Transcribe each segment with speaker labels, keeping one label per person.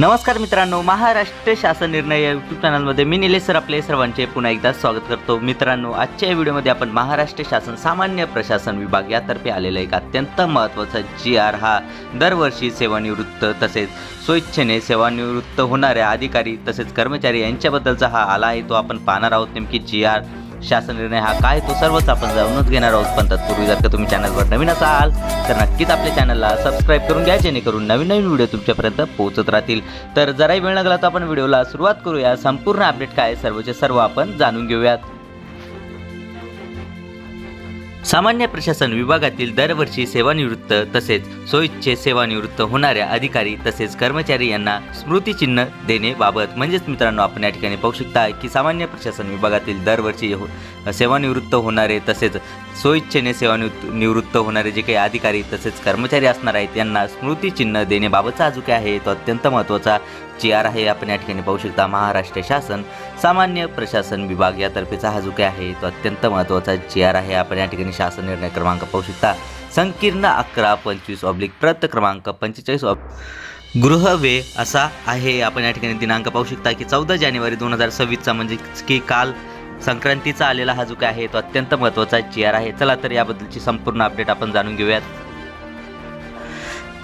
Speaker 1: नमस्कार मित्रांनो महाराष्ट्र शासन निर्णय या यूट्यूब चॅनलमध्ये मी निलेश सर आपले सर्वांचे पुन्हा एकदा स्वागत करतो. मित्रांनो आजच्या या व्हिडिओमध्ये आपण महाराष्ट्र शासन सामान्य प्रशासन विभाग यातर्फे आलेला एक अत्यंत महत्त्वाचा जी आर हा दरवर्षी सेवानिवृत्त तसेच स्वेच्छेने सेवानिवृत्त होणाऱ्या अधिकारी तसेच कर्मचारी यांच्याबद्दलचा हा आला आहे तो आपण पाहणार आहोत नेमकी जी आर शासन निर्णय हा काय तो सर्वच आपण जाणूनच घेणार आहोत. पण तत्पूर्वी जर का तुम्ही चॅनलवर नवीन असाल तर नक्कीच आपल्या चॅनलला सबस्क्राईब करून घ्या जेणेकरून नवीन नवीन व्हिडिओ तुमच्यापर्यंत पोहोचत राहतील. तर जराही वेळ लागला तर आपण व्हिडिओला सुरुवात करूया. संपूर्ण अपडेट काय आहे सर्वचे सर्व आपण जाणून घेऊयात. सामान्य प्रशासन विभागातील दरवर्षी सेवानिवृत्त तसेच सोयीचे सेवानिवृत्त होणाऱ्या अधिकारी तसेच कर्मचारी यांना स्मृतिचिन्ह देणे बाबत म्हणजेच मित्रांनो आपण या ठिकाणी पाहू शकता की सामान्य प्रशासन विभागातील दरवर्षी हो सेवानिवृत्त होणारे तसेच स्वइच्छेने सेवानिवृत्त निवृत्त होणारे जे काही अधिकारी तसेच कर्मचारी असणार आहेत यांना स्मृतिचिन्ह देण्याबाबतचा जो काही आहे तो अत्यंत महत्त्वाचा जी आर आहे. आपण या ठिकाणी पाहू शकता महाराष्ट्र शासन सामान्य प्रशासन विभाग यातर्फेचा हा जो काही आहे तो अत्यंत महत्त्वाचा जी आर आहे. आपण या ठिकाणी शासन निर्णय क्रमांक पाहू शकता. संकीर्ण अकरा पंचवीस ऑब्लिक प्रत क्रमांक पंचेचाळीस ऑब गृहवे असा आहे. आपण या ठिकाणी दिनांक पाहू शकता की चौदा जानेवारी दोन हजार सव्वीसचा म्हणजे की काल संक्रांतीचा आलेला हा जो काय आहे तो अत्यंत महत्त्वाचा चेअर आर आहे. चला तर याबद्दलची संपूर्ण अपडेट आपण जाणून घेऊयात.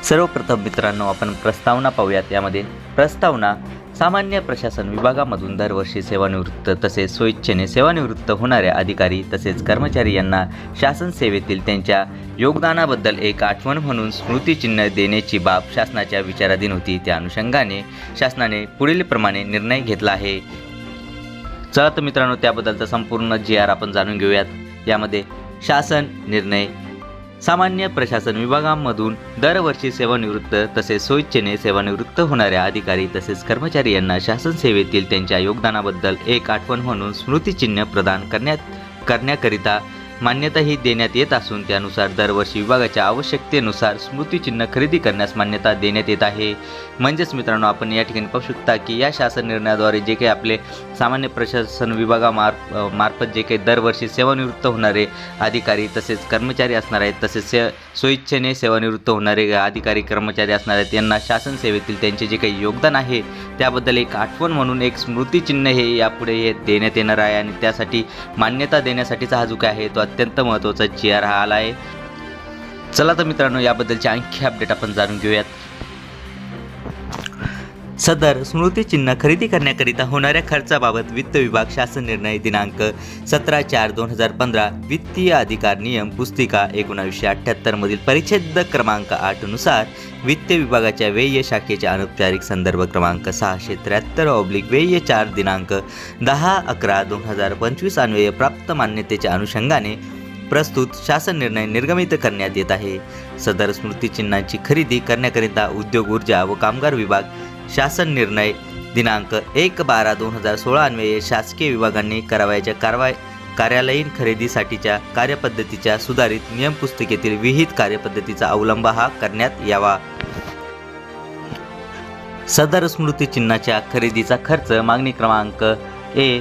Speaker 1: सर्वप्रथम मित्रांनो आपण प्रस्तावना पाहूयात. यामध्ये प्रस्तावना सामान्य प्रशासन विभागामधून दरवर्षी सेवानिवृत्त तसेच स्वेच्छेने सेवानिवृत्त होणाऱ्या अधिकारी तसेच कर्मचारी यांना शासन सेवेतील त्यांच्या योगदानाबद्दल एक आठवण म्हणून स्मृतिचिन्ह देण्याची बाब शासनाच्या विचाराधीन होती. त्या अनुषंगाने शासनाने पुढीलप्रमाणे निर्णय घेतला आहे. चला तर मित्रांनो त्याबद्दलचा संपूर्ण जी आर आपण जाणून घेऊयात. यामध्ये शासन निर्णय सामान्य प्रशासन विभागामधून दरवर्षी सेवानिवृत्त तसेच स्वइच्छेने सेवानिवृत्त होणाऱ्या अधिकारी तसेच कर्मचारी यांना शासन सेवेतील त्यांच्या योगदानाबद्दल एक आठवण म्हणून स्मृतिचिन्ह प्रदान करण्यात करण्याकरिता मान्यताही देण्यात येत असून त्यानुसार दरवर्षी विभागाच्या आवश्यकतेनुसार स्मृतिचिन्ह खरेदी करण्यास मान्यता देण्यात येत आहे. म्हणजेच मित्रांनो आपण या ठिकाणी पाहू शकता की या शासन निर्णयाद्वारे जे काही आपले सामान्य प्रशासन विभागामार्फ मार्फत जे काही दरवर्षी सेवानिवृत्त होणारे अधिकारी तसेच कर्मचारी असणार आहेत तसेच से स्वइच्छेने सेवानिवृत्त होणारे अधिकारी कर्मचारी असणार आहेत यांना शासन सेवेतील त्यांचे जे काही योगदान आहे त्याबद्दल एक आठवण म्हणून एक स्मृतिचिन्ह हे यापुढे हे देण्यात येणार आहे आणि त्यासाठी मान्यता देण्यासाठीचा हा जो काय आहे तो अत्यंत महत्त्वाचा जी आर हा आला आहे चला तर मित्रांनो याबद्दलचे आणखी अपडेट आपण जाणून घेऊयात. सदर स्मृतिचिन्ह खरेदी करण्याकरिता होणाऱ्या खर्चाबाबत वित्त विभाग शासन निर्णय दिनांक सतरा चार दोन हजार पंधरा वित्तीय अधिकार नियम पुस्तिका एकोणावीसशे अठ्ठ्याहत्तरमधील परिच्छेद क्रमांक आठनुसार वित्त विभागाच्या व्यय शाखेच्या अनौपचारिक संदर्भ क्रमांक सहाशे त्र्याहत्तर ऑब्लिक व्यय चार दिनांक दहा अकरा दोन हजार पंचवीस अन्वये प्राप्त मान्यतेच्या अनुषंगाने प्रस्तुत शासन निर्णय निर्गमित करण्यात येत आहे. सदर स्मृतिचिन्हांची खरेदी करण्याकरिता उद्योग ऊर्जा व कामगार विभाग शासन निर्णय. दिनांक एक बारा दोन हजार सोळा अन्वये शासकीय विभागांनी करावयाच्या कारवाई कार्यालयीन खरेदीसाठीच्या कार्यपद्धतीच्या सुधारित नियमपुस्तिकेतील विहित कार्यपद्धतीचा अवलंब हा करण्यात यावा. सदर स्मृतिचिन्हाच्या खरेदीचा खर्च मागणी क्रमांक ए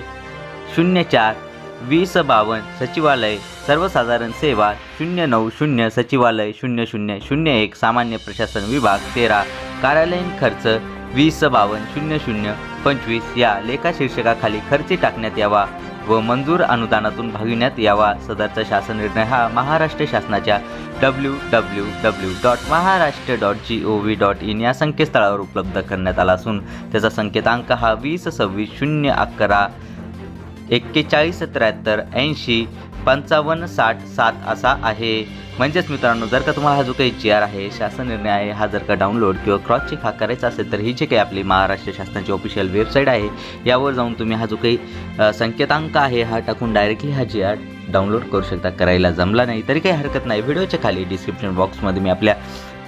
Speaker 1: शून्य चार वीस बावन्न सचिवालय सर्वसाधारण सेवा शून्य नऊ शून्य सचिवालय शून्य शून्य शून्य एक सामान्य प्रशासन विभाग तेरा. कार्यालयीन खर्च वीस बावन्न शून्य शून्य पंचवीस या लेखा शीर्षकाखाली टाकण्यात यावा व मंजूर अनुदानातून भागविण्यात यावा सदरचा शासन निर्णय हा महाराष्ट्र शासनाच्या W W W dot Maharashtra dot G O V dot in या संकेतस्थळावर उपलब्ध करण्यात आला असून त्याचा संकेतांक हा वीस सव्वीस शून्य अकरा एक्केचाळीस त्र्याहत्तर ऐंशी पंचावन्न साठ सात असा आहे. म्हणजेच मित्रांनो जर का तुम्हाला हा जो काही जी आर आहे शासन निर्णय आहे हा जर का डाउनलोड किंवा क्रॉस चेक हा करायचा असेल तर ही जे काही आपली महाराष्ट्र शासनाची ऑफिशियल वेबसाईट आहे यावर जाऊन तुम्ही हा जो काही संकेतांक आहे हा टाकून डायरेक्टली हा जी आर डाउनलोड करू शकता. करायला जमला नाही तरी काही हरकत नाही. व्हिडिओच्या खाली डिस्क्रिप्शन बॉक्समध्ये मी आपल्या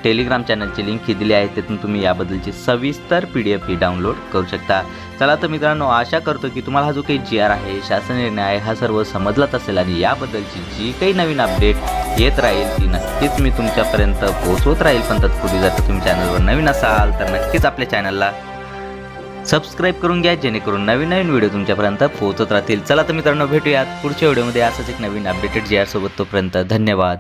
Speaker 1: टेलिग्राम चॅनलची लिंक ही दिली आहे तिथून तुम्ही याबद्दलची सविस्तर पी डी एफ ही डाउनलोड करू शकता. चला तर मित्रांनो आशा करतो की तुम्हाला हा जो काही जी आर आहे शासन निर्णय आहे हा सर्व समजलाच असेल आणि याबद्दलची जी काही नवीन अपडेट येत राहील ती नक्कीच मी तुमच्यापर्यंत पोहोचवत राहील. पण तत्पूर्वी जर तुम्ही चॅनलवर नवीन असाल तर नक्कीच आपल्या चॅनलला सबस्क्राईब करून घ्या जेणेकरून नवीन नवीन व्हिडिओ तुमच्यापर्यंत पोहोचत राहतील. चला तर मित्रांनो भेटूयात पुढच्या व्हिडिओमध्ये. असंच एक नवीन अपडेटेड जी आर सोबत तोपर्यंत धन्यवाद.